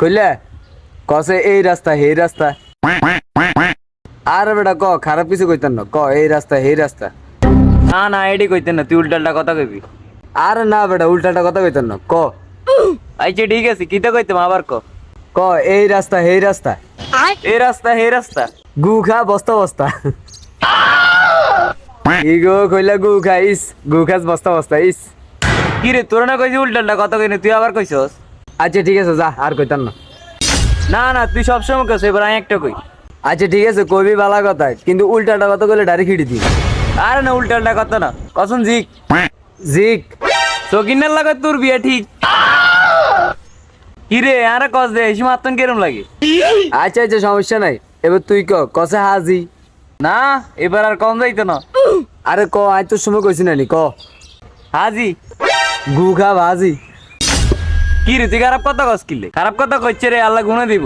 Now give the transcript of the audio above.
কইলে? কসে এই রাস্তা এই রাস্তা। আর বেটা ক খারাপ কিছু কইতেন না। ক এই রাস্তা এই রাস্তা। না না এডি কইতেন না তুই উল্টালটা কথা কইবি। আর না বেটা উল্টাটা কথা কইতেন না। ক। আচ্ছা ঠিক আছে কিতা কইতাম আবার ক। ক এই রাস্তা এই রাস্তা। এই রাস্তা হে রাস্তা। গু খা বস্তা বস্তা। ইগো কইলা গু খা ইস গু খাস বস্তা বস্তা ইস। কি রে তোর না কইছি উল্টালটা কথা কইনি তুই আবার কইছস? আচ্ছা ঠিক আছে যা আর কইতাম না। না না তুই সবসময় কইছ এবার আমি একটা কই। আচ্ছা ঠিক আছে কবি বালা কথা কিন্তু উল্টাটা কথা কইলে ডাইরেক্ট হিড়ি দি আরে না উল্টালটা কথা না কসম জিক। জিক। সকিনের লাগা তোর বিয়া ঠিক। কি রে আরে কস দে এই মাত্তন কেরম লাগে? আচ্ছা আচ্ছা সমস্যা নাই এবার তুই ক কসে হাজি? না এবার আর কম যাইতো না। আরে ক আজ তোর সময় কইছি না নি ক। হাজি। গু খা ভাজি। কি রে খারাপ কথা কস কিলে খারাপ কথা কইছে রে আল্লাহ গুণে দিব।